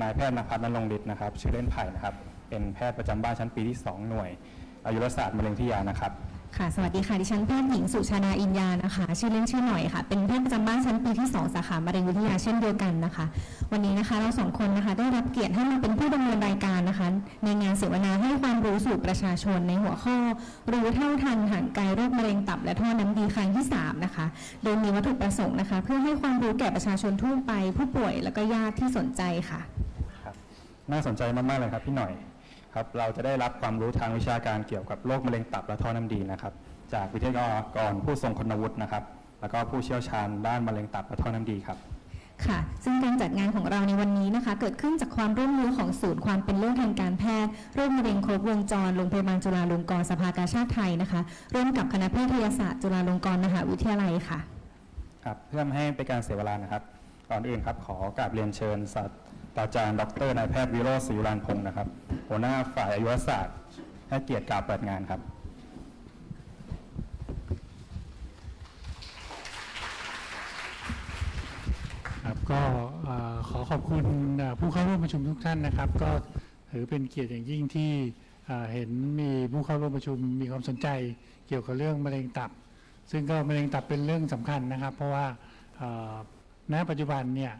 นายแพทย์นภัสนรงฤทธิ์นะครับชื่อเล่นไผ่นะครับเป็นแพทย์ประจำบ้านชั้นปีที่ 2 หน่วยอายุรศาสตร์มะเร็งที่ยานะครับ ค่ะ สวัสดีค่ะ ดิฉันแพทย์หญิงสุชาดาอินยานะคะ ชื่อเล่นชื่อหน่อยค่ะ เป็นแพทย์ประจำบ้านชั้นปีที่ 2 สาขามะเร็งวิทยาเช่นเดียวกันนะคะ วันนี้นะคะเราสองคนนะคะได้รับเกียรติให้มาเป็นผู้ดำเนินรายการนะคะ ในงานเสวนาให้ความรู้สู่ประชาชนในหัวข้อ รู้เท่าทันห่างไกลโรคมะเร็งตับและท่อน้ำดีครั้งที่ 3 นะคะ โดยมีวัตถุประสงค์นะคะ เพื่อให้ความรู้แก่ประชาชนทั่วไป ผู้ป่วยและก็ญาติที่สนใจค่ะครับน่าสนใจมากๆเลยครับพี่หน่อย ครับเราจะได้รับความรู้ทางวิชาการเกี่ยวกับโรคมะเร็งตับและท่อน้ำดีนะครับ จากวิทยากรผู้ทรงคุณวุฒินะครับ แล้วก็ผู้เชี่ยวชาญด้านมะเร็งตับและท่อน้ำดีครับค่ะ ซึ่งการจัดงานของเราในวันนี้นะคะ เกิดขึ้นจากความร่วมมือของศูนย์ความเป็นเลิศทางการแพทย์โรคมะเร็งครบวงจร โรงพยาบาลจุฬาลงกรณ์สภากาชาติไทยนะคะ ร่วมกับคณะแพทยศาสตร์จุฬาลงกรณ์มหาวิทยาลัยค่ะ ครับ เพื่อไม่ให้เป็นการเสียเวลานะครับ ก่อนอื่นครับขอกราบเรียนเชิญศาส ตาจารย์ ดรนายแพทย์วิโรจน์ศรีรานพงศ์นะครับ หัวหน้าฝ่ายอายุรศาสตร์ให้เกียรติกล่าวเปิดงานครับครับก็ขอขอบคุณผู้เข้าร่วมประชุมทุกท่านนะครับ ก็ถือเป็นเกียรติอย่างยิ่งที่เห็นมีผู้เข้าร่วมประชุมมีความสนใจเกี่ยวกับเรื่องมะเร็งตับ ซึ่งก็มะเร็งตับเป็นเรื่องสำคัญนะครับ เพราะว่าณปัจจุบันเนี่ย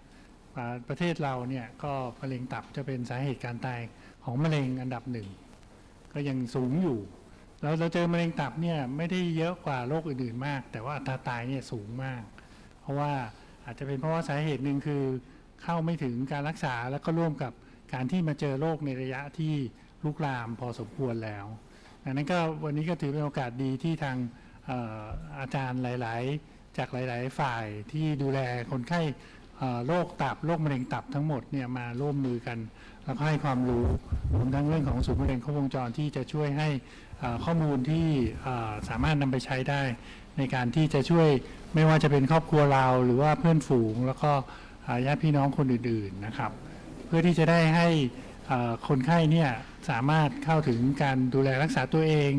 ประเทศเราเนี่ยก็มะเร็งตับจะเป็นสาเหตุการตายของมะเร็งอันดับหนึ่งก็ยังสูงอยู่เราเราเจอมะเร็งตับเนี่ยไม่ได้เยอะกว่าโรคอื่นๆมาก แต่ว่าอัตราตายเนี่ยสูงมาก เพราะว่าอาจจะเป็นเพราะว่าสาเหตุหนึ่งคือเข้าไม่ถึงการรักษาแล้วก็ร่วมกับการที่มาเจอโรคในระยะที่ลุกลามพอสมควรแล้วดังนั้นก็วันนี้ก็ถือเป็นโอกาสดีที่ทางอออาจารย์หลาย ๆ จากหลาย ๆ ฝ่ายที่ดูแลคนไข้ โรคตับโรคมะเร็งตับทั้งหมดเนี่ยมาร่วมมือกัน แล้วก็ให้ความรู้รวมทั้งเรื่องของศูนย์มะเร็งครบวงจรที่จะช่วยให้ข้อมูลที่สามารถนำไปใช้ได้ ในการที่จะช่วยไม่ว่าจะเป็นครอบครัวเราหรือว่าเพื่อนฝูง แล้วก็ญาติพี่น้องคนอื่นๆนะครับ เพื่อที่จะได้ให้คนไข้เนี่ยสามารถเข้าถึงการดูแลรักษาตัวเอง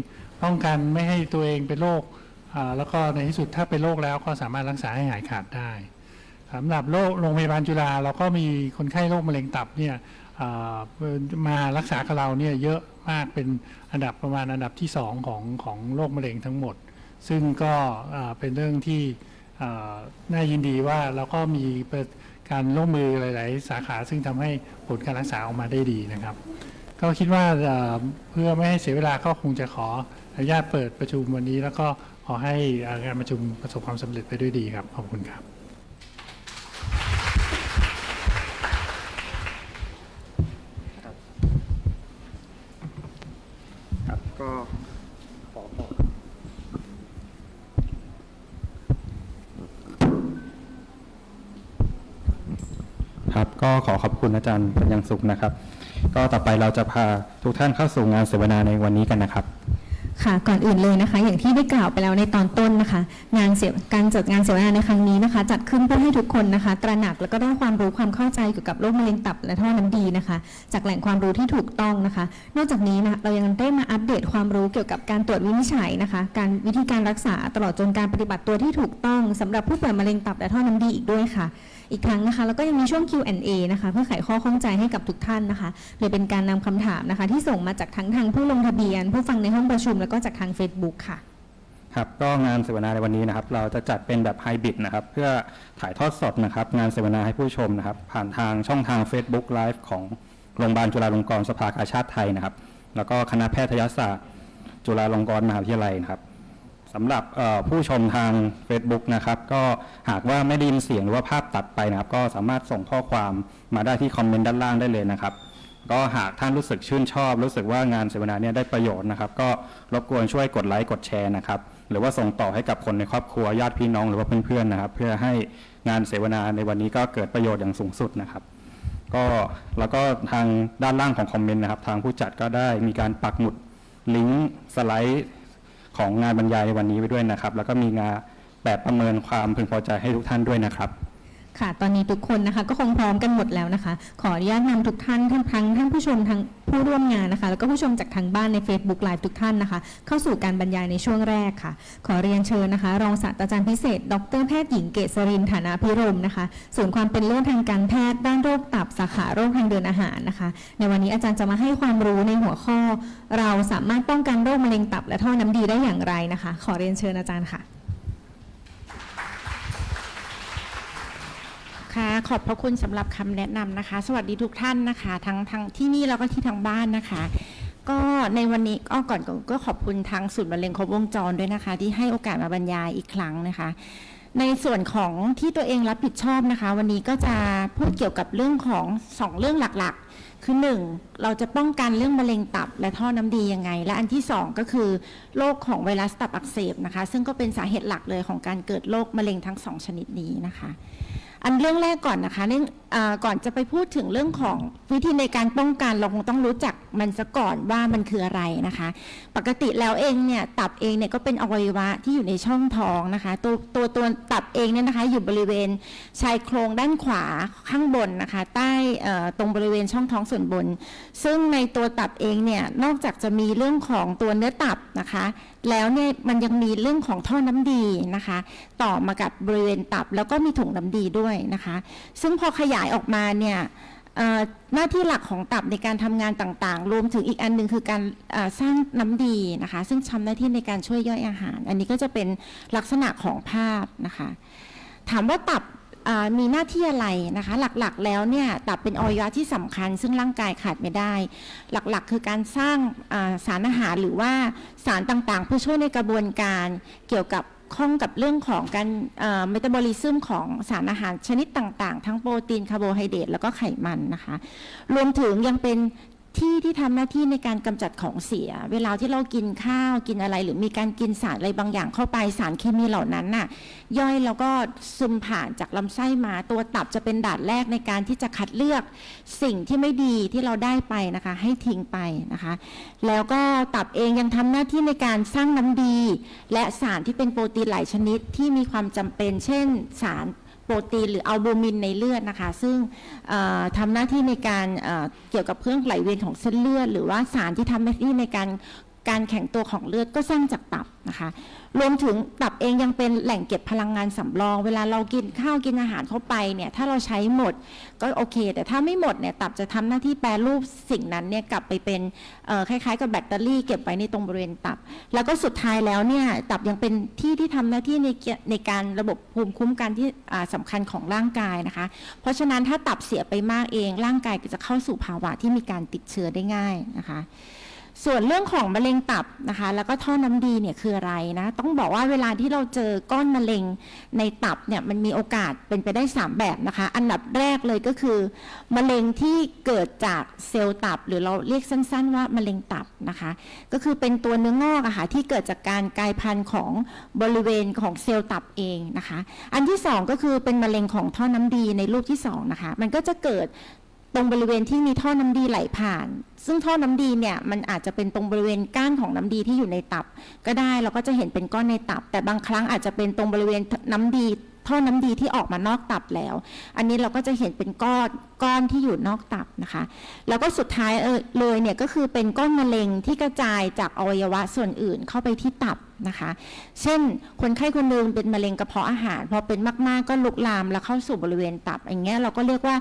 ป้องกันไม่ให้ตัวเองเป็นโรคแล้วก็ในที่สุดถ้าเป็นโรคแล้วก็สามารถรักษาให้หายขาดได้ สำหรับโรคโรงพยาบาลจุฬาเราก็มีคนไข้โรคมะเร็งตับเนี่ยมารักษากับเราเนี่ยเยอะมากเป็นอันดับประมาณอันดับที่สองของของโรคมะเร็งทั้งหมด ซึ่งก็เป็นเรื่องที่น่ายินดีว่าเราก็มีการร่วมมือหลาย ๆ สาขาซึ่งทำให้ผลการรักษาออกมาได้ดีนะครับ ก็คิดว่าเพื่อไม่ให้เสียเวลาก็คงจะขออนุญาตเปิดประชุมวันนี้ แล้วก็ขอให้อ่างานประชุมประสบความสำเร็จไปด้วยดีครับขอบคุณครับก็ขอขอครับก็ ขอขอบคุณอาจารย์ป็นอย่างสุขนะครับ ก็ต่อไปเราจะพาทุกท่านเข้าสู่งานเสวนาในวันนี้กันนะครับ ค่ะก่อนอื่นเลยนะคะ อย่างที่ได้กล่าวไปแล้วในตอนต้นนะคะ งานเสวการจัดงานเสวนาในครั้งนี้นะคะ จัดขึ้นเพื่อให้ทุกคนนะคะ ตระหนักแล้วก็ได้ความรู้ความเข้าใจเกี่ยวกับโรคมะเร็งตับและท่อน้ำดีนะคะ จากแหล่งความรู้ที่ถูกต้องนะคะ นอกจากนี้นะเรายังได้มาอัปเดตความรู้เกี่ยวกับการตรวจวินิจฉัยนะคะ การวิธีการรักษาตลอดจนการปฏิบัติตัวที่ถูกต้องสำหรับผู้ป่วยมะเร็งตับและท่อน้ำดีอีกด้วยค่ะ อีกครั้งนะคะแล้วก็ยังมีช่วง Q&A นะคะเพื่อไขข้อข้องใจให้กับทุกท่านนะคะโดยเป็นการนำคำถามนะคะ ที่ส่งมาจากทั้งทางผู้ลงทะเบียน ผู้ฟังในห้องประชุม แล้วก็จากทาง Facebook ค่ะครับก็งานเสวนาในวันนี้นะครับ เราจะจัดเป็นแบบไฮบริดนะครับ เพื่อถ่ายทอดสดนะครับ งานเสวนาให้ผู้ชมนะครับ ผ่านทางช่องทาง Facebook Live ของโรงพยาบาลจุฬาลงกรณ์สภากาชาติไทยนะครับ แล้วก็คณะแพทยศาสตร์ จุฬาลงกรณ์มหาวิทยาลัยนะครับ สำหรับผู้ชมทาง Facebook นะครับ ก็หากว่าไม่ได้ยินเสียงหรือว่าภาพตัดไปนะครับ ก็สามารถส่งข้อความมาได้ที่คอมเมนต์ด้านล่างได้เลยนะครับ ก็หากท่านรู้สึกชื่นชอบ รู้สึกว่างานเสวนาเนี่ยได้ประโยชน์นะครับ ก็รบกวนช่วยกดไลค์กดแชร์นะครับ หรือว่าส่งต่อให้กับคนในครอบครัวญาติพี่น้องหรือว่าเพื่อนๆนะครับ เพื่อให้งานเสวนาในวันนี้ก็เกิดประโยชน์อย่างสูงสุดนะครับก็แล้วก็ทางด้านล่างของคอมเมนต์นะครับ ทางผู้จัดก็ได้มีการปักหมุดลิงก์สไลด์ ของงานบรรยายในวันนี้ไปด้วยนะครับ แล้วก็มีงานแบบประเมินความพึงพอใจให้ทุกท่านด้วยนะครับ ค่ะ ตอนนี้ทุกคนนะคะก็คงพร้อมกันหมดแล้วนะคะ ขออนุญาตนำทุกท่านทั้งทั้งท่านผู้ชมทั้งผู้ร่วมงานนะคะ แล้วก็ผู้ชมจากทางบ้านใน Facebook Live ทุกท่านนะคะ เข้าสู่การบรรยายในช่วงแรกค่ะ ขอเรียนเชิญนะคะ รองศาสตราจารย์พิเศษ ดรแพทย์หญิงเกษรินฐานะพิรมนะคะศูนความเป็นเลิศทางการแพทย์ด้านโรคตับสาขาโรคทางเดินอาหารนะคะ ในวันนี้อาจารย์จะมาให้ความรู้ในหัวข้อ เราสามารถป้องกันโรคมะเร็งตับและท่อน้ำดีได้อย่างไรนะคะ ขอเรียนเชิญอาจารย์ค่ะ ค่ะขอบพระคุณสำหรับคำแนะนำนะคะ สวัสดีทุกท่านนะคะ ทั้งทั้งที่นี่แล้วก็ที่ทางบ้านนะคะ ก็ในวันนี้ก็ก่อนก็ขอบคุณทางศูนย์มะเร็งครบวงจรด้วยนะคะ ที่ให้โอกาสมาบรรยายอีกครั้งนะคะ ในส่วนของที่ตัวเองรับผิดชอบนะคะ วันนี้ก็จะพูดเกี่ยวกับเรื่องของสองเรื่องหลักๆ คือหนึ่งเราจะป้องกันเรื่องมะเร็งตับและท่อน้ำดียังไง และอันที่สองก็คือโรคของไวรัสตับอักเสบนะคะ ซึ่งก็เป็นสาเหตุหลักเลยของการเกิดโรคมะเร็งทั้งสองชนิดนี้นะคะ อันเรื่องแรกก่อนนะคะเรื่องก่อนจะไปพูดถึงเรื่องของวิธีในการป้องกันเราคงต้องรู้จัก มันซะก่อนว่ามันคืออะไรนะคะ ปกติแล้วเองเนี่ยตับเองเนี่ยก็เป็นอวัยวะที่อยู่ในช่องท้องนะคะ ตัวตัวตัวตับเองเนี่ยนะคะอยู่บริเวณชายโครงด้านขวาข้างบนนะคะ ใต้ตรงบริเวณช่องท้องส่วนบน ซึ่งในตัวตับเองเนี่ยนอกจากจะมีเรื่องของตัวเนื้อตับนะคะ แล้วเนี่ยมันยังมีเรื่องของท่อน้ำดีนะคะ ต่อมากับบริเวณตับแล้วก็มีถุงน้ำดีด้วยนะคะ ซึ่งพอขยายออกมาเนี่ย หน้าที่หลักของตับในการทำงานต่างๆ รวมถึงอีกอันหนึ่งคือการสร้างน้ำดีนะคะ ซึ่งทำหน้าที่ในการช่วยย่อยอาหาร อันนี้ก็จะเป็นลักษณะของภาพนะคะ ถามว่าตับมีหน้าที่อะไรนะคะ หลักๆแล้วเนี่ยตับเป็นอวัยวะที่สำคัญ ซึ่งร่างกายขาดไม่ได้ หลักๆ คือการสร้างสารอาหารหรือว่าสารต่างๆ เพื่อช่วยในกระบวนการเกี่ยวกับ ข้องกับเรื่องของการเมตาบอลิซึมของสารอาหารชนิดต่าง ๆ ทั้งโปรตีนคาร์โบไฮเดรตแล้วก็ไขมันนะคะ รวมถึงยังเป็น ที่ที่ทำหน้าที่ในการกำจัดของเสีย เวลาที่เรากินข้าวกินอะไร หรือมีการกินสารอะไรบางอย่างเข้าไปสารเคมีเหล่านั้นน่ะ ย่อยแล้วก็ซึมผ่านจากลำไส้มาตัวตับจะเป็นด่านแรกในการที่จะคัดเลือกสิ่งที่ไม่ดีที่เราได้ไปนะคะ ให้ทิ้งไปนะคะ แล้วก็ตับเองยังทำหน้าที่ในการสร้างน้ำดี และสารที่เป็นโปรตีนหลายชนิดที่มีความจำเป็น เช่น สาร ปรตีนหรืออัลบูมินในเลือดนะคะ ซึ่งเอ่อทำหน้าที่ในการเอ่อเกี่ยวกับเครื่องไหลเวียนของเส้นเลือด หรือว่าสารที่ทำหน้าที่ในการ การแข็งตัวของเลือดก็สร้างจากตับนะคะ รวมถึงตับเองยังเป็นแหล่งเก็บพลังงานสำรอง เวลาเรากินข้าวกินอาหารเข้าไปเนี่ยถ้าเราใช้หมดก็โอเค แต่ถ้าไม่หมดเนี่ยตับจะทำหน้าที่แปรรูปสิ่งนั้นเนี่ยกลับไปเป็นคล้ายๆ กับแบตเตอรี่เก็บไว้ในตรงบริเวณตับ แล้วก็สุดท้ายแล้วเนี่ยตับยังเป็นที่ที่ทำหน้าที่ในเกี่ยในการระบบภูมิคุ้มกันที่อ่าสำคัญของร่างกายนะคะ เพราะฉะนั้นถ้าตับเสียไปมากเองร่างกายก็จะเข้าสู่ภาวะที่มีการติดเชื้อได้ง่ายนะคะ ส่วนเรื่องของมะเร็งตับนะคะ แล้วก็ท่อน้ำดีเนี่ยคืออะไรนะ ต้องบอกว่าเวลาที่เราเจอก้อนมะเร็งในตับเนี่ยมันมีโอกาสเป็นไปได้ 3 แบบนะคะ อันดับแรกเลยก็คือ มะเร็งที่เกิดจากเซลล์ตับ หรือเราเรียกสั้น ๆ ว่ามะเร็งตับนะคะ ก็คือเป็นตัวเนื้องอกอะค่ะที่เกิดจากการกลายพันธุ์ของบริเวณของเซลล์ตับเองนะคะ อันที่สองก็คือเป็นมะเร็งของท่อน้ำดีในรูปที่สองนะคะ มันก็จะเกิด ตรงบริเวณที่มีท่อน้ำดีไหลผ่าน ซึ่งท่อน้ำดีเนี่ยมันอาจจะเป็นตรงบริเวณก้านของน้ำดีที่อยู่ในตับ ก็ได้เราก็จะเห็นเป็นก้อนในตับ แต่บางครั้งอาจจะเป็นตรงบริเวณน้ำดี ท่อน้ำดีที่ออกมานอกตับแล้ว อันนี้เราก็จะเห็นเป็นก้อน ก้อนที่อยู่นอกตับนะคะ แล้วก็สุดท้ายเออเลยเนี่ยก็คือเป็นก้อนมะเร็งที่กระจายจากอวัยวะส่วนอื่นเข้าไปที่ตับนะคะ เช่น คนไข้คนหนึงเป็นมะเร็งกระเพาะอาหาร พอเป็นมาก ๆ ก็ลุกลามแล้วเข้าสู่บริเวณตับ อย่างเงี้ยเราก็เรียกว่า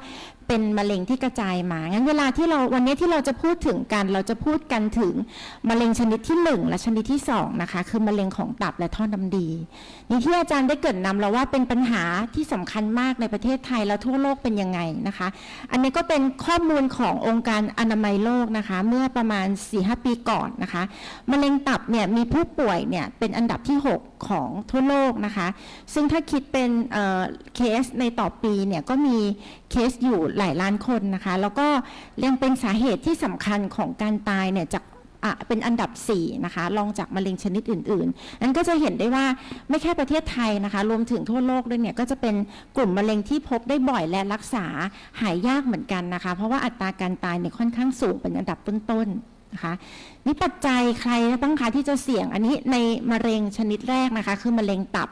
เป็นมะเร็งที่กระจายมา งั้นเวลาที่เราวันนี้ที่เราจะพูดถึงกัน เราจะพูดกันถึงมะเร็งชนิดที่หนึ่งและชนิดที่สองนะคะ คือมะเร็งของตับและท่อน้ำดี นี่ที่อาจารย์ได้เกิดนำเราว่าเป็นปัญหาที่สำคัญมากในประเทศไทยและทั่วโลกเป็นยังไงนะคะอันนี้ก็เป็นข้อมูลขององค์การอนามัยโลกนะคะ เมื่อประมาณ 4-5 ปีก่อนนะคะ มะเร็งตับเนี่ยมีผู้ป่วยเนี่ยเป็นอันดับที่ 6 ของทั่วโลกนะคะ ซึ่งถ้าคิดเป็นเเคสในต่อปีเนี่ยก็มีเคสอยู่หลายล้านคนนะคะ แล้วก็ยังเป็นสาเหตุที่สำคัญของการตายเนี่ยจาก อะเป็นอันดับ 4 นะคะรองจากมะเร็งชนิดอื่นๆ นั้นก็จะเห็นได้ว่าไม่แค่ประเทศไทยนะคะ รวมถึงทั่วโลกด้วยเนี่ยก็จะเป็นกลุ่มมะเร็งที่พบได้บ่อยและรักษาหายยากเหมือนกันนะคะ เพราะว่าอัตราการตายเนี่ยค่อนข้างสูงเป็นอันดับต้นๆนะคะนี่ปัจจัยใครบ้างคะที่จะเสี่ยงอันนี้ในมะเร็งชนิดแรกนะคะ คือมะเร็งตับ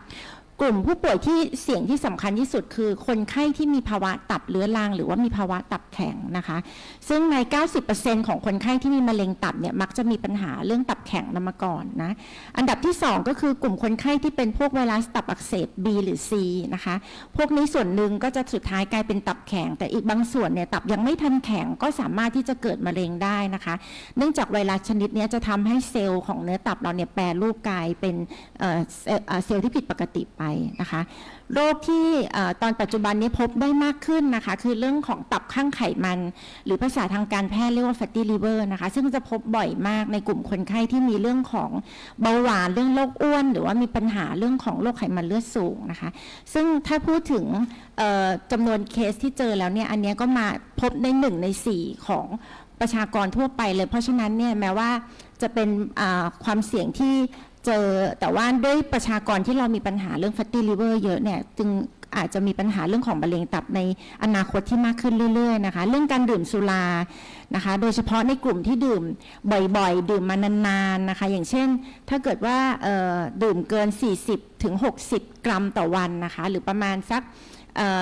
กลุ่มผู้ป่วยที่เสี่ยงที่สำคัญที่สุดคือ คนไข้ที่มีภาวะตับเรื้อรัง หรือว่ามีภาวะตับแข็งนะคะ ซึ่งใน 90%ของคนไข้ที่มีมะเร็งตับเนี่ยมักจะมีปัญหาเรื่องตับแข็งนำมาก่อนนะ อันดับที่ 2 ก็คือกลุ่มคนไข้ที่เป็นพวกไวรัสตับอักเสบ B หรือ C นะคะ พวกนี้ส่วนหนึ่งก็จะสุดท้ายกลายเป็นตับแข็ง แต่อีกบางส่วนเนี่ยตับยังไม่ทันแข็งก็สามารถที่จะเกิดมะเร็งได้นะคะ เนื่องจากไวรัสชนิดนี้จะทำให้เซลล์ของเนื้อตับเราเนี่ยแปรรูปกลายเป็นเซลล์ที่ผิดปกติไปนะคะโรคที่ตอนปัจจุบันนี้พบได้มากขึ้นนะคะ คือเรื่องของตับข้างไขมัน หรือภาษาทางการแพทย์เรียกว่า fatty liver นะคะ ซึ่งจะพบบ่อยมากในกลุ่มคนไข้ที่มีเรื่องของเบาหวานเรื่องโรคอ้วน หรือว่ามีปัญหาเรื่องของโรคไขมันเลือดสูงนะคะ ซึ่งถ้าพูดถึงจำนวนเคสที่เจอแล้วเนี่ยอันนี้ก็มาพบในหนึ่งในสี่ของประชากรทั่วไปเลย เพราะฉะนั้นเนี่ยแม้ว่าจะเป็นความเสี่ยงที่ เจอแต่ว่าด้วยประชากรที่เรามีปัญหาเรื่อง fatty liver เยอะเนี่ยจึง อาจจะมีปัญหาเรื่องของมะเร็งตับในอนาคตที่มากขึ้นเรื่อยๆนะคะ เรื่องการดื่มสุรานะคะ โดยเฉพาะในกลุ่มที่ดื่มบ่อยๆ ดื่มมานานๆนะคะ อย่างเช่น ถ้าเกิดว่าดื่มเกิน 40ถึง60 กรัมต่อวันนะคะ หรือประมาณสัก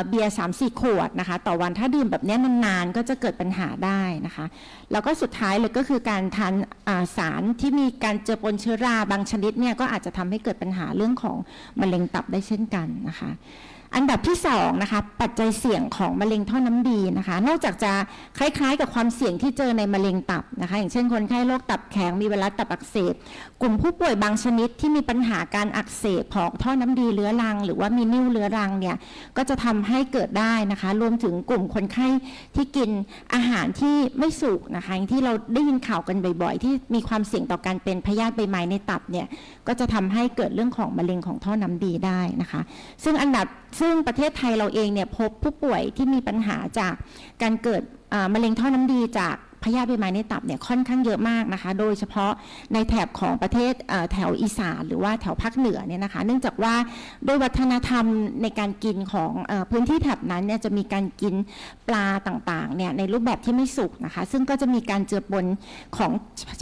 เบียร์สามสี่ขวดนะคะ ต่อวันถ้าดื่มแบบนี้นานๆ ก็จะเกิดปัญหาได้นะคะ แล้วก็สุดท้ายเลยก็คือการทานสารที่มีการเจือปนเชื้อราบางชนิดเนี่ยก็อาจจะทำให้เกิดปัญหาเรื่องของมะเร็งตับได้เช่นกันนะคะ อันดับที่สองนะคะปัจจัยเสี่ยงของมะเร็งท่อน้ำดีนะคะ นอกจากจะคล้ายๆ กับความเสี่ยงที่เจอในมะเร็งตับนะคะ อย่างเช่นคนไข้โรคตับแข็งมีไวรัสตับอักเสบ กลุ่มผู้ป่วยบางชนิดที่มีปัญหาการอักเสบของท่อน้ำดีเรื้อรัง หรือว่ามีนิ่วเรื้อรังเนี่ยก็จะทำให้เกิดได้นะคะ รวมถึงกลุ่มคนไข้ที่กินอาหารที่ไม่สุกนะคะอย่างที่เราได้ยินข่าวกันบ่อยๆ ที่มีความเสี่ยงต่อการเป็นพยาธิใบไม้ในตับเนี่ยก็จะทำให้เกิดเรื่องของมะเร็งของท่อน้ำดีได้นะคะ ซึ่งอันดับซึ่งประเทศไทยเราเองเนี่ยพบผู้ป่วยที่มีปัญหาจากการเกิดมะเร็งท่อน้ำดีจาก พยาธิใบไม้ในตับเนี่ยค่อนข้างเยอะมากนะคะ โดยเฉพาะในแถบของประเทศแถวอีสานหรือว่าแถวภาคเหนือเนี่ยนะคะ เนื่องจากว่าด้วยวัฒนธรรมในการกินของอพื้นที่แถบนั้นเนี่ยจะมีการกินปลาต่างๆเนี่ยในรูปแบบที่ไม่สุกนะคะ ซึ่งก็จะมีการเจือปนของ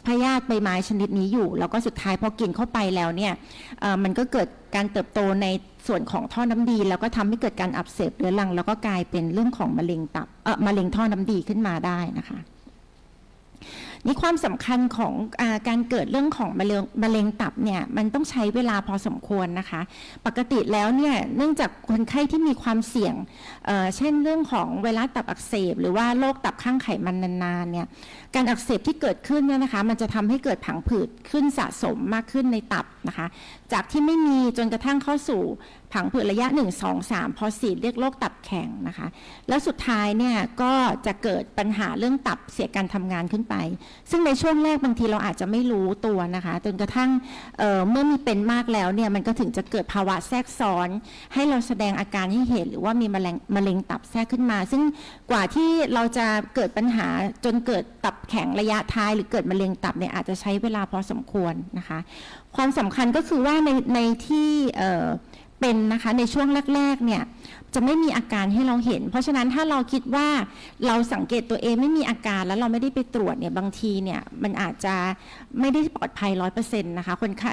พยาธิใบไม้ชนิดนี้อยู่ แล้วก็สุดท้ายพอกินเข้าไปแล้วเนี่ยมันก็เกิดการเติบโตในส่วนของท่อน้ำดี แล้วก็ทำให้เกิดการอักเสบเรื้อรัง แล้วก็กลายเป็นเรื่องของมะเร็งตับเอ่อมะเร็งท่อน้ำดีขึ้นมาได้นะคะ นี่ความสำคัญของอาการเกิดเรื่องของมะเร็งมะเร็งตับเนี่ยมันต้องใช้เวลาพอสมควรนะคะ ปกติแล้วเนี่ยเนื่องจากคนไข้ที่มีความเสี่ยงเเช่นเรื่องของไวรัสตับอักเสบ หรือว่าโรคตับข้างไขมันนานๆเนี่ย การอักเสบที่เกิดขึ้นเนี่ยนะคะ มันจะทำให้เกิดผังผืดขึ้นสะสมมากขึ้นในตับนะคะ จากที่ไม่มีจนกระทั่งเข้าสู่ผังผืดระยะ 1 2 3 พอสี่เรียกโรคตับแข็งนะคะ แล้วสุดท้ายเนี่ยก็จะเกิดปัญหาเรื่องตับเสียการทำงานขึ้นไป ซึ่งในช่วงแรกบางทีเราอาจจะไม่รู้ตัวนะคะ จนกระทั่งเเมื่อมีเป็นมากแล้วเนี่ยมันก็ถึงจะเกิดภาวะแทรกซ้อน ให้เราแสดงอาการให้เห็น หรือว่ามีมะเร็งมะเร็งตับแทรกขึ้นมา ซึ่งกว่าที่เราจะเกิดปัญหาจนเกิดตับแข็งระยะท้ายหรือเกิดมะเร็งตับเนี่ยอาจจะใช้เวลาพอสมควรนะคะ ความสำคัญก็คือว่าในในที่เเป็นนะคะในช่วงแรกๆเนี่ยจะไม่มีอาการให้เราเห็น เพราะฉะนั้นถ้าเราคิดว่าเราสังเกตตัวเองไม่มีอาการแล้วเราไม่ได้ไปตรวจเนี่ยบางทีเนี่ยมันอาจจะไม่ได้ปลอดภัยร้อยเปอร์เซ็นต์นะคะคนไข้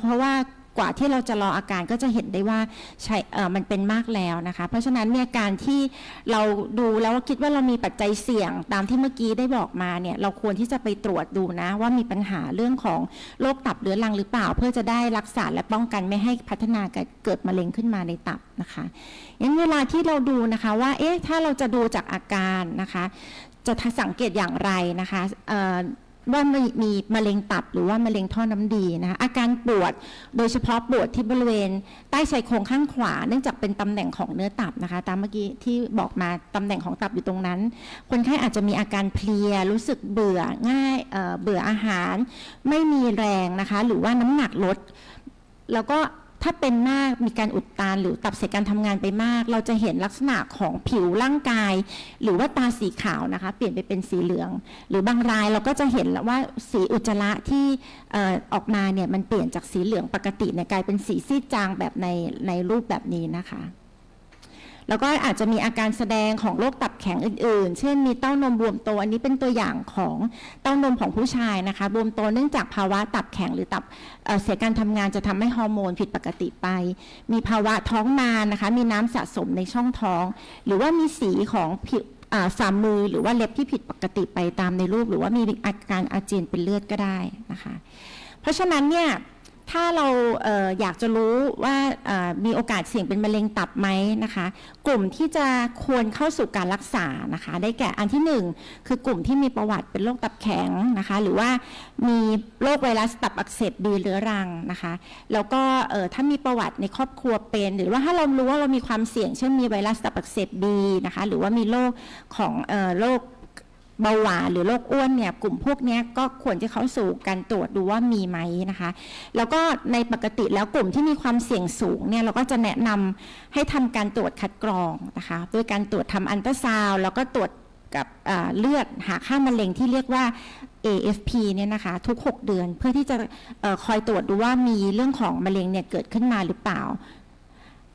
เพราะว่า กว่าที่เราจะรออาการก็จะเห็นได้ว่าใช่เออมันเป็นมากแล้วนะคะ เพราะฉะนั้นเนี่ยการที่เราดูแล้วคิดว่าเรามีปัจจัยเสี่ยงตามที่เมื่อกี้ได้บอกมาเนี่ยเราควรที่จะไปตรวจดูนะว่ามีปัญหาเรื่องของโรคตับเรื้อรังหรือเปล่า เพื่อจะได้รักษาและป้องกันไม่ให้พัฒนาเกิดมะเร็งขึ้นมาในตับนะคะงั้นเวลาที่เราดูนะคะว่าเอ๊ะถ้าเราจะดูจากอาการนะคะ จะสังเกตอย่างไรนะคะ ว่ามีมีมะเร็งตับหรือว่ามะเร็งท่อน้ำดีนะคะอาการปวดโดยเฉพาะปวดที่บริเวณ ใต้ชายโครงข้างขวา เนื่องจากเป็นตำแหน่งของเนื้อตับนะคะ ตามเมื่อกี้ที่บอกมาตำแหน่งของตับอยู่ตรงนั้น คนไข้อาจจะมีอาการเพลียรู้สึกเบื่อง่ายเเบื่ออาหาร ไม่มีแรงนะคะ หรือว่าน้ำหนักลด แล้วก็ ถ้าเป็นมากมีการอุดตันหรือตับเสียการทำงานไปมาก เราจะเห็นลักษณะของผิวร่างกาย หรือว่าตาสีขาวนะคะ เปลี่ยนไปเป็นสีเหลือง หรือบางรายเราก็จะเห็นแล้วว่าสีอุจจาระที่ออกมาเนี่ยมันเปลี่ยนจากสีเหลืองปกติเนี่ยกลายเป็นสีซีดจางแบบในในรูปแบบนี้นะคะ แล้วก็อาจจะมีอาการแสดงของโรคตับแข็งอื่นๆ เช่นมีเต้านมบวมโต อันนี้เป็นตัวอย่างของเต้านมของผู้ชายนะคะบวมโตเนื่องจากภาวะตับแข็งหรือตับเเสียการทำงานจะทำให้ฮอร์โมนผิดปกติไป มีภาวะท้องมานนะคะ มีน้ำสะสมในช่องท้อง หรือว่ามีสีของผิวอ่าฝ่ามือหรือว่าเล็บที่ผิดปกติไปตามในรูป หรือว่ามีอาการอาเจียนเป็นเลือดก็ได้นะคะ เพราะฉะนั้นเนี่ย ถ้าเราเอออยากจะรู้ว่ามีโอกาสเสี่ยงเป็นมะเร็งตับไหมนะคะ กลุ่มที่จะควรเข้าสู่การรักษานะคะ ได้แก่อันที่หนึ่งคือกลุ่มที่มีประวัติเป็นโรคตับแข็งนะคะ หรือว่ามีโรคไวรัสตับอักเสบบีเรื้อรังนะคะ แล้วก็เออถ้ามีประวัติในครอบครัวเป็น หรือว่าถ้าเรารู้ว่าเรามีความเสี่ยงเช่นมีไวรัสตับอักเสบบีนะคะ หรือว่ามีโรคของเออโรค เบาหวานหรือโรคอ้วนเนี่ยกลุ่มพวกนี้ก็ควรจะเข้าสู่การตรวจดูว่ามีไหมนะคะ แล้วก็ในปกติแล้วกลุ่มที่มีความเสี่ยงสูงเนี่ยเราก็จะแนะนำให้ทำการตรวจคัดกรองนะคะโดยการตรวจทำอันตราซาวแล้วก็ตรวจกับเลือดหาค่ามะเร็งที่เรียกว่า AFP เนี่ยนะคะทุก 6 เดือนเพื่อที่จะออคอยตรวจดูว่ามีเรื่องของมะเร็งเนี่ยเกิดขึ้นมาหรือเปล่า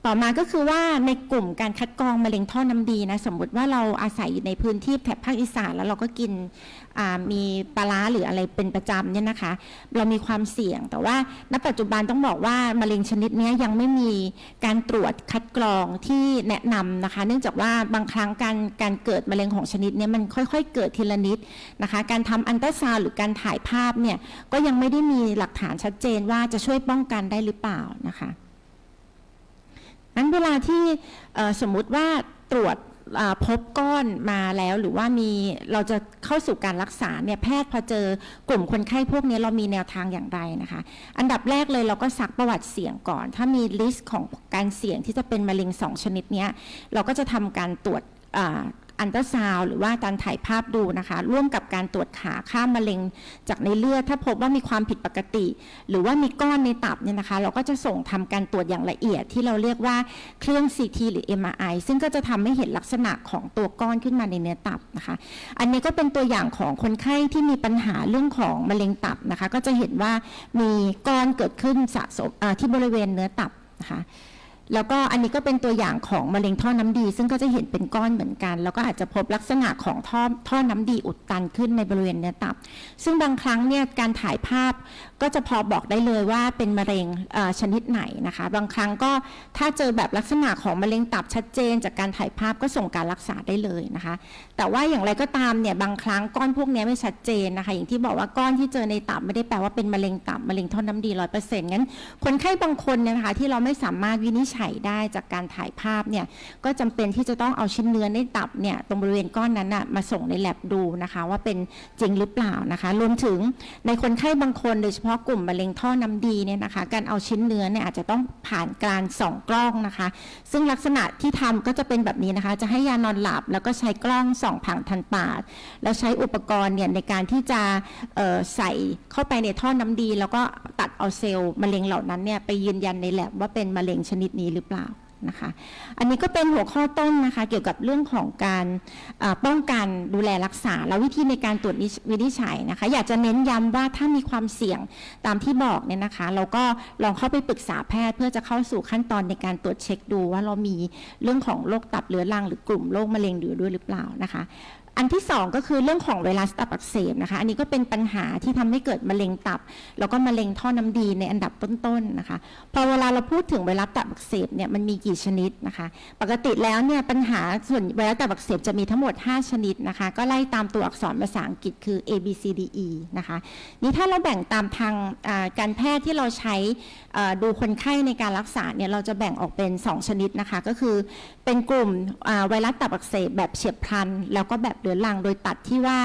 ต่อมาก็คือว่าในกลุ่มการคัดกรองมะเร็งท่อน้ำดีนะสมมติว่าเราอาศัยอยู่ในพื้นที่แถบภาคอีสานแล้วเราก็กินมีปลาร้าหรืออะไรเป็นประจำเนี่ยนะคะ เรามีความเสี่ยง แต่ว่าณปัจจุบันต้องบอกว่ามะเร็งชนิดนี้ยังไม่มีการตรวจคัดกรองที่แนะนำนะคะ เนื่องจากว่าบางครั้งการการเกิดมะเร็งของชนิดนี้มันค่อย ๆ เกิดทีละนิดนะคะ การทำอันตราซาวหรือการถ่ายภาพเนี่ยก็ยังไม่ได้มีหลักฐานชัดเจนว่าจะช่วยป้องกันได้หรือเปล่านะคะ นั้นเวลาที่สมมุติว่าตรวจพบก้อนมาแล้วหรือว่ามีเราจะเข้าสู่การรักษาเนี่ยแพทย์พอเจอกลุ่มคนไข้พวกนี้เรามีแนวทางอย่างไรนะคะ อันดับแรกเลยเราก็ซักประวัติเสี่ยงก่อน ถ้ามีลิสต์ของการเสี่ยงที่จะเป็นมะเร็งสองชนิดเนี้ยเราก็จะทำการตรวจ อันตราซาวหรือว่าการถ่ายภาพดูนะคะ ร่วมกับการตรวจหาค่ามะเร็ง จากในเลือดถ้าพบว่ามีความผิดปกติ หรือว่ามีก้อนในตับเนี่ยนะคะ เราก็จะส่งทำการตรวจอย่างละเอียดที่เราเรียกว่าเครื่อง CT หรือ MRI ซึ่งก็จะทำให้เห็นลักษณะของตัวก้อนขึ้นมาในเนื้อตับนะคะ อันนี้ก็เป็นตัวอย่างของคนไข้ที่มีปัญหาเรื่องของมะเร็งตับนะคะ ก็จะเห็นว่ามีก้อนเกิดขึ้นสะสมที่บริเวณเนื้อตับนะคะ แล้วก็อันนี้ก็เป็นตัวอย่างของมะเร็งท่อน้ำดี ซึ่งก็จะเห็นเป็นก้อนเหมือนกัน แล้วก็อาจจะพบลักษณะของท่อท่อน้ำดีอุดตันขึ้นในบริเวณเนื้อตับ ซึ่งบางครั้งเนี่ยการถ่ายภาพ ก็จะพอบอกได้เลยว่าเป็นมะเร็งชนิดไหนนะคะ บางครั้งก็ถ้าเจอแบบลักษณะของมะเร็งตับชัดเจน จากการถ่ายภาพก็ส่งการรักษาได้เลยนะคะ แต่ว่าอย่างไรก็ตามเนี่ยบางครั้งก้อนพวกนี้ไม่ชัดเจนนะคะ อย่างที่บอกว่าก้อนที่เจอในตับไม่ได้แปลว่าเป็นมะเร็งตับมะเร็งท่อน้ำดีร้อยเปอร์เซ็นต์งั้นคนไข้บางคนเนี่ยนะคะที่เราไม่สามารถวินิจฉัยได้จากการถ่ายภาพเนี่ยก็จำเป็นที่จะต้องเอาชิ้นเนื้อในตับเนี่ยตรงบริเวณก้อนนั้นน่ะมาส่งในแลบดูนะคะ ว่าเป็นจริงหรือเปล่านะคะ รวมถึงในคนไข้บางคนโดยเฉพาะาะกลุ่มมะเร็งท่อน้ำดีเนี่ยนะคะ การเอาชิ้นเนื้อเนี่ยอาจจะต้องผ่านการส่องกล้องนะคะ ซึ่งลักษณะที่ทำก็จะเป็นแบบนี้นะคะ จะให้ยานอนหลับ แล้วก็ใช้กล้องส่องผ่านทันปาด แล้วใช้อุปกรณ์เนี่ยในการที่จะใส่เข้าไปในท่อน้ำดี แล้วก็ตัดเอาเซลล์มะเร็งเหล่านั้นเนี่ยไปยืนยันในแลบว่าเป็นมะเร็งชนิดนี้หรือเปล่า นะคะ อันนี้ก็เป็นหัวข้อต้นนะคะ เกี่ยวกับเรื่องของการป้องกันดูแลรักษา และวิธีในการตรวจวินิจฉัยนะคะ อยากจะเน้นย้ำว่าถ้ามีความเสี่ยงตามที่บอกเนี่ยนะคะ เราก็ลองเข้าไปปรึกษาแพทย์ เพื่อจะเข้าสู่ขั้นตอนในการตรวจเช็คดูว่าเรามีเรื่องของโรคตับเรื้อรังหรือกลุ่มโรคมะเร็งอยู่ด้วยหรือเปล่านะคะอันที่สองก็คือเรื่องของไวรัสตับอักเสบนะคะ อันนี้ก็เป็นปัญหาที่ทำให้เกิดมะเร็งตับ แล้วก็มะเร็งท่อน้ำดีในอันดับต้นๆนะคะ พอเวลาเราพูดถึงไวรัสตับอักเสบเนี่ยมันมีกี่ชนิดนะคะ ปกติแล้วเนี่ยปัญหาส่วนไวรัสตับอักเสบจะมีทั้งหมด 5 ชนิดนะคะ ก็ไล่ตามตัวอักษรภาษาอังกฤษคือ A B C D E นะคะ นี่ถ้าเราแบ่งตามทางการแพทย์ที่เราใช้ดูคนไข้ในการรักษาเนี่ยเราจะแบ่งออกเป็น 2 ชนิดนะคะ ก็คือเป็นกลุ่มไวรัสตับอักเสบแบบเฉียบพลัน แล้วก็แบบเรื้อรัง โดยตัดที่ว่า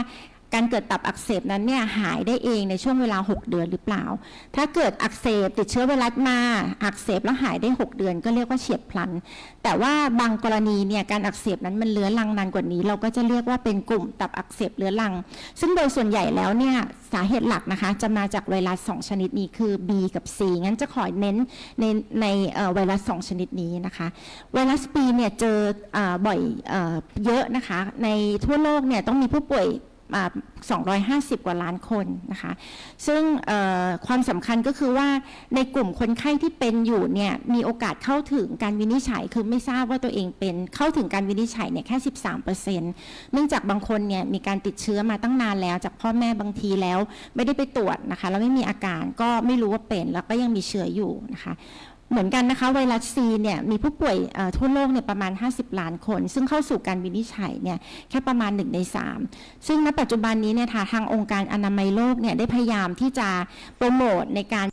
การเกิดตับอักเสบนั้นเนี่ยหายได้เองในช่วงเวลา 6 เดือนหรือเปล่า ถ้าเกิดอักเสบติดเชื้อไวรัสมาอักเสบแล้วหายได้ 6 เดือนก็เรียกว่าเฉียบพลัน แต่ว่าบางกรณีเนี่ยการอักเสบนั้นมันเรื้อรังนานกว่านี้ เราก็จะเรียกว่าเป็นกลุ่มตับอักเสบเรื้อรัง ซึ่งโดยส่วนใหญ่แล้วเนี่ยสาเหตุหลักนะคะ จะมาจากไวรัส 2 ชนิดนี้คือ B กับ C งั้นจะขอเน้นในในไวรัส 2 ชนิดนี้นะคะ ไวรัส B เนี่ยเจออบ่อยเอเยอะนะคะ ในทั่วโลกเนี่ยต้องมีผู้ป่วย 250 กว่าล้านคนนะคะ ซึ่งความสำคัญก็คือว่าในกลุ่มคนไข้ที่เป็นอยู่เนี่ยมีโอกาสเข้าถึงการวินิจฉัยคือไม่ทราบว่าตัวเองเป็นเข้าถึงการวินิจฉัยเนี่ยแค่ 13เเนื่องจากบางคนเนี่ยมีการติดเชื้อมาตั้งนานแล้วจากพ่อแม่บางทีแล้ว ไม่ได้ไปตรวจนะคะแล้วไม่มีอาการก็ไม่รู้ว่าเป็นแล้วก็ยังมีเชื้ออยู่นะคะ เหมือนกันนะคะไวรัสซีเนี่ยมีผู้ป่วยทั่วโลกเนี่ยประมาณ 50 ล้านคน ซึ่งเข้าสู่การวินิจฉัยเนี่ยแค่ประมาณ 1 ใน 3 ซึ่งณปัจจุบันนี้เนี่ยทางองค์การอนามัยโลกเนี่ยได้พยายามที่จะโปรโมทในการ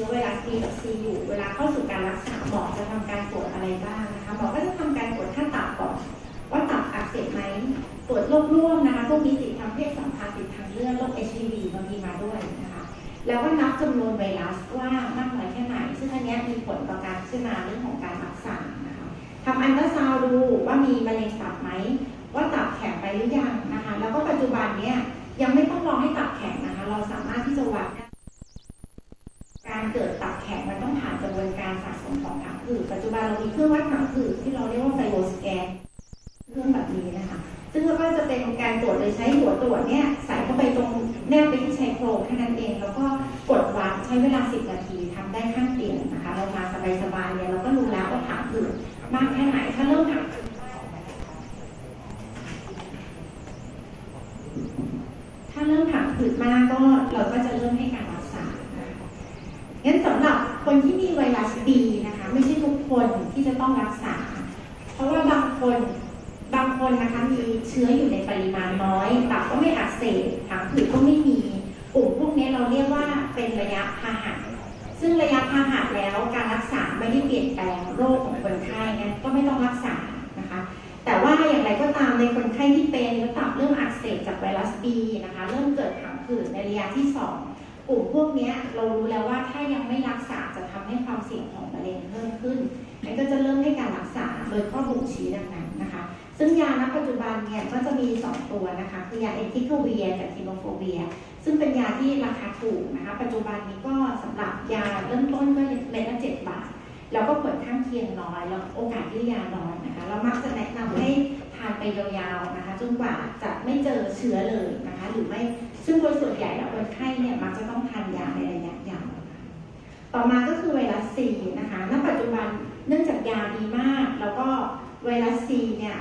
ชื้อไวรัส B กับ C อยู่ เวลาเข้าสู่การรักษาหมอจะทำการตรวจอะไรบ้างนะคะ หมอก็จะทำการตรวจค่าตับก่อนว่าตับอักเสบไหม ตรวจโรคร่วมนะคะพวกมีสิทธิ์ทางเพศสัมพันธ์ติดทางเลือดโรค HIV บางทีมาด้วยนะคะ แล้วก็นับจำนวนไวรัสว่ามากน้อยแค่ไหน ซึ่งอันนี้มีผลต่อการพิจารณาเรื่องของการรักษานะคะทำอันตราซาวด์ดูว่ามีมะเร็งตับไหม ว่าตับแข็งไปหรือยังนะคะ แล้วก็ปัจจุบันเนี้ยยังไม่ต้องรอให้ตับแข็งนะคะ เราสามารถที่จะวัด ชายโครงแค่นั้นเอง แล้วก็กดวัดใช้เวลา 10 นาทีทำได้ข้างเตียงนะคะเรามาสบายๆเนี่ยเราก็รู้แล้วว่าผังผืดมากแค่ไหนถ้าเริ่มผังผืดถ้าเริ่มผังผืดมากก็เราก็จะเริ่มให้การรักษาะงั้นสำหรับคนที่มีไวรัสบีนะคะ ไม่ใช่ทุกคนที่จะต้องรักษา เพราะว่าบางคนบางคนนะคะมีเชื้ออยู่ในปริมาณน้อยตับก็ไม่อักเสบผังผืดก็ไม่มี วกนี้เราเรียกว่าเป็นระยะพาหะซึ่งระยะพาหะแล้วการรักษาไม่ได้เปลี่ยนแปลงโรคของคนไข้งั้นก็ไม่ต้องรักษานะคะ แต่ว่าอย่างไรก็ตามในคนไข้ที่เป็นแล้วตับเริ่มอักเสบจากไวรัสบีนะคะเริ่มเกิดผังผืดในระยะที่สองกลุ่มพวกนี้เรารู้แล้วว่าถ้ายังไม่รักษาจะทำให้ความเสี่ยงของมะเร็งเพิ่มขึ้นนั่นก็จะเริ่มให้การรักษาโดยข้อบ่งชี้ดังนั้นนะคะซึ่งยาณปัจจุบันเนี่ยก็จะมี 2 ตัวนะคะ คือยาเอนติโคเวียกับทิโนโฟเวีย ซึ่งเป็นยาที่ราคาถูกนะคะ ปัจจุบันนี้ก็สำหรับยาเริ่มต้นก็เม็ดละเจ็ดบาท แล้วก็ผลข้างเคียงน้อย แล้วโอกาสที่ยาน้อยนะคะเรามักจะแนะนำให้ทานไปยาวๆนะคะ จนกว่าจะไม่เจอเชื้อเลยนะคะ หรือไม่ ซึ่งโดยส่วนใหญ่แล้วคนไข้เนี่ยมักจะต้องทานยาในระยะยาว ต่อมาก็คือไวรัสซีนะคะ ณ ปัจจุบันเนื่องจากยาดีมาก แล้วก็ไวรัสซีเนี่ย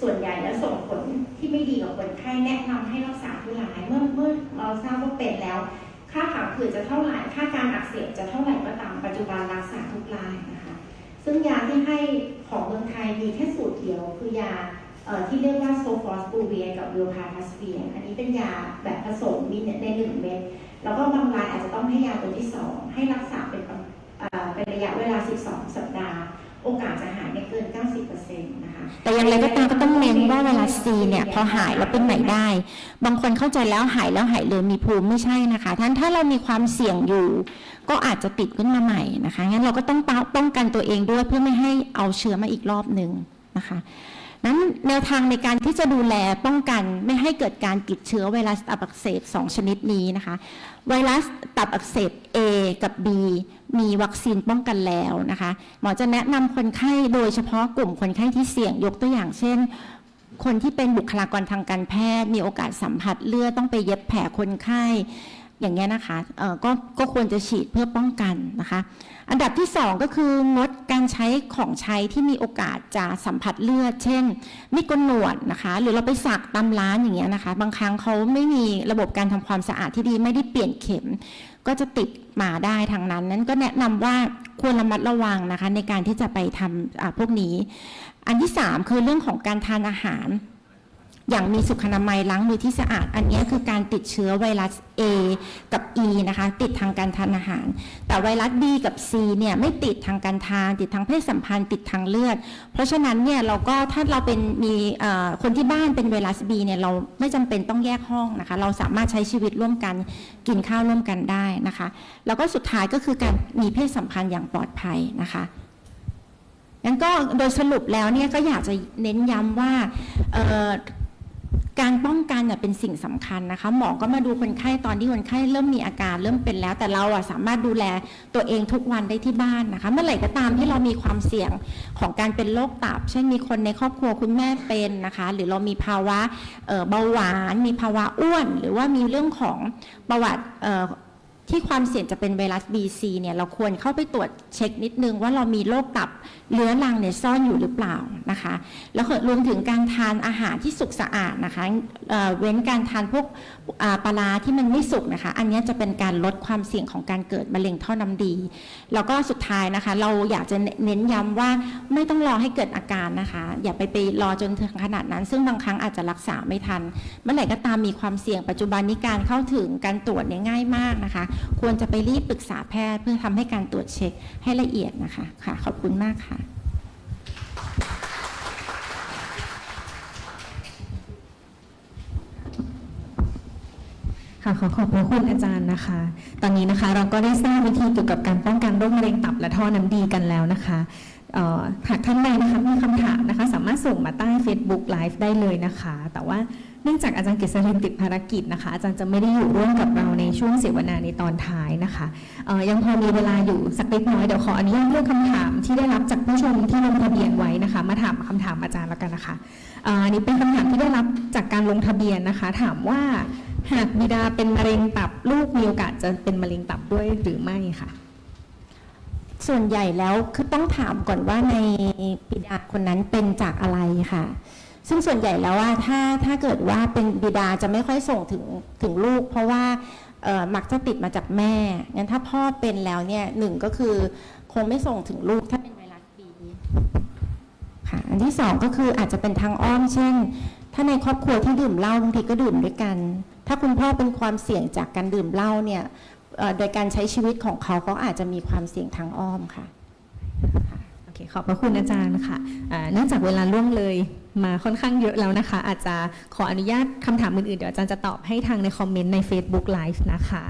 ส่วนใหญ่แล้วส่งผลที่ไม่ดีกับคนไข้แนะนำให้รักษาผู้ร้ายเมื่อเมื่อเราทราบว่าเป็นแล้ว ค่าผังผืดจะเท่าไหร่ค่าการอักเสบจะเท่าไหร่ก็ตามปัจจุบันรักษาทุกรายนะคะ ซึ่งยาที่ให้ของเมืองไทยมีแค่สูตรเดียว คือยาออที่เรียกว่าโซฟอสปูเวียกับวิลพาทัสเวียอันนี้เป็นยาแบบผสมมีในหนึ่งเม็ดแล้วก็บางรายอาจจะต้องให้ยาตัวที่สองให้รักษาเป็นเอ่อเป็นระยะเวลา 12 สัปดาห์ โอกาสจะหายไม่เกิน 90%นะคะ แต่อย่างไรก็ตามก็ต้องเน้นว่าเวลาซีเนี่ยพอหายแล้วเป็นใหม่ได้ บางคนเข้าใจแล้วหายแล้วหายเลยมีภูมิไม่ใช่นะคะท่านถ้าเรามีความเสี่ยงอยู่ ก็อาจจะติดขึ้นมาใหม่นะคะงั้นเราก็ต้องป้องกันตัวเองด้วยเพื่อไม่ให้เอาเชื้อมาอีกรอบหนึ่งนะคะ นั้นแนวทางในการที่จะดูแลป้องกันไม่ให้เกิดการติดเชื้อไวรัสตับอักเสบสองชนิดนี้นะคะ ไวรัสตับอักเสบ A กับ B มีวัคซีนป้องกันแล้วนะคะหมอจะแนะนำคนไข้โดยเฉพาะกลุ่มคนไข้ที่เสี่ยงยกตัวอย่างเช่น คนที่เป็นบุคลากรทางการแพทย์ มีโอกาสสัมผัสเลือดต้องไปเย็บแผลคนไข้ อย่างเงี้ยนะคะเออก็ก็ควรจะฉีดเพื่อป้องกันนะคะ อันดับที่สองก็คืองดการใช้ของใช้ที่มีโอกาสจะสัมผัสเลือด เช่นมีดโกนหนวดนะคะ หรือเราไปสักตามร้านอย่างเงี้ยนะคะ บางครั้งเขาไม่มีระบบการทำความสะอาดที่ดีไม่ได้เปลี่ยนเข็ม ก็จะติดมาได้ทางนั้น นั้นก็แนะนำว่าควรระมัดระวังนะคะในการที่จะไปทำพวกนี้ อันที่สามคือเรื่องของการทานอาหาร อย่างมีสุขอนามัยล้างมือที่สะอาด อันนี้คือการติดเชื้อไวรัส A กับ E นะคะ ติดทางการทานอาหาร แต่ไวรัส B กับ C เนี่ยไม่ติดทางการทาน ติดทางเพศสัมพันธ์ติดทางเลือด เพราะฉะนั้นเนี่ยเราก็ถ้าเราเป็นมีคนที่บ้านเป็นไวรัส B เนี่ยเราไม่จำเป็นต้องแยกห้องนะคะ เราสามารถใช้ชีวิตร่วมกันกินข้าวร่วมกันได้นะคะ แล้วก็สุดท้ายก็คือการมีเพศสัมพันธ์อย่างปลอดภัยนะคะงั้นก็โดยสรุปแล้วเนี่ยก็อยากจะเน้นย้ำว่า การป้องกันเป็นสิ่งสำคัญนะคะ หมอก็มาดูคนไข้ตอนที่คนไข้เริ่มมีอาการเริ่มเป็นแล้ว แต่เราอะสามารถดูแลตัวเองทุกวันได้ที่บ้านนะคะ เมื่อไหร่ก็ตามที่เรามีความเสี่ยงของการเป็นโรคตับ เช่นมีคนในครอบครัวคุณแม่เป็นนะคะ หรือเรามีภาวะเบาหวาน มีภาวะอ้วน หรือว่ามีเรื่องของประวัติ ที่ความเสี่ยงจะเป็นไวรัส BC เนี่ยเราควรเข้าไปตรวจเช็คนิดนึงว่าเรามีโรคตับเรื้อรังเนี่ยซ่อนอยู่หรือเปล่านะคะ แล้วก็รวมถึงการทานอาหารที่สุกสะอาดนะคะเเว้นการทานพวกปลาที่มันไม่สุกนะคะ อันนี้จะเป็นการลดความเสี่ยงของการเกิดมะเร็งท่อน้ำดี แล้วก็สุดท้ายนะคะ เราอยากจะเน้นย้ำว่าไม่ต้องรอให้เกิดอาการนะคะ อย่าไปไปรอจนถึงขนาดนั้น ซึ่งบางครั้งอาจจะรักษาไม่ทัน เมื่อไหร่ก็ตามมีความเสี่ยงปัจจุบันนี้การเข้าถึงการตรวจเนี่ยง่ายมากนะคะควรจะไปรีบปรึกษาแพทย์เพื่อทำให้การตรวจเช็คให้ละเอียดนะคะค่ะขอบคุณมากค่ะค่ะขอขอบพระคุณอาจารย์นะคะ ตอนนี้นะคะเราก็ได้ทราบวิธีเกี่ยวกับการป้องกันโรคมะเร็งตับและท่อน้ำดีกันแล้วนะคะหากท่านใดนะคะมีคำถามนะคะ สามารถส่งมาใต้ Facebook Live ได้เลยนะคะ แต่ว่า เนื่องจากอาจารย์กฤษรินติดภารกิจนะคะ อาจารย์จะไม่ได้อยู่ร่วมกับเราในช่วงเสวนาในตอนท้ายนะคะยังพอมีเวลาอยู่สักเล็กน้อยเดี๋ยวขออนุญาตเลือกคำถามที่ได้รับจากผู้ชมที่ลงทะเบียนไว้นะคะ มาถามคำถามอาจารย์แล้วกันนะคะอันนี้เป็นคำถามที่ได้รับจากการลงทะเบียนนะคะ ถามว่าหากบิดาเป็นมะเร็งตับลูกมีโอกาสจะเป็นมะเร็งตับด้วยหรือไม่ค่ะ ส่วนใหญ่แล้วคือต้องถามก่อนว่าในบิดาคนนั้นเป็นจากอะไรค่ะ ซึ่งส่วนใหญ่แล้วว่าถ้าถ้าเกิดว่าเป็นบิดาจะไม่ค่อยส่งถึงถึงลูก เพราะว่ามักจะติดมาจากแม่งั้นถ้าพ่อเป็นแล้วเนี่ยหนึ่งก็คือคงไม่ส่งถึงลูกถ้าเป็นไวรัสบีค่ะอันที่สองก็คืออาจจะเป็นทางอ้อมเช่น ถ้าในครอบครัวที่ดื่มเหล้าบางทีก็ดื่มด้วยกัน ถ้าคุณพ่อเป็นความเสี่ยงจากการดื่มเหล้าเนี่ยโดยการใช้ชีวิตของเขาเขาอาจจะมีความเสี่ยงทางอ้อมค่ะโอเคขอบพระคุณอาจารย์ค่ะเนื่องจากเวลาล่วงเลย มาค่อนข้างเยอะแล้วนะคะ อาจจะขออนุญาตคำถามอื่นๆ เดี๋ยวอาจารย์จะตอบให้ทางในคอมเมนต์ใน Facebook Live นะคะ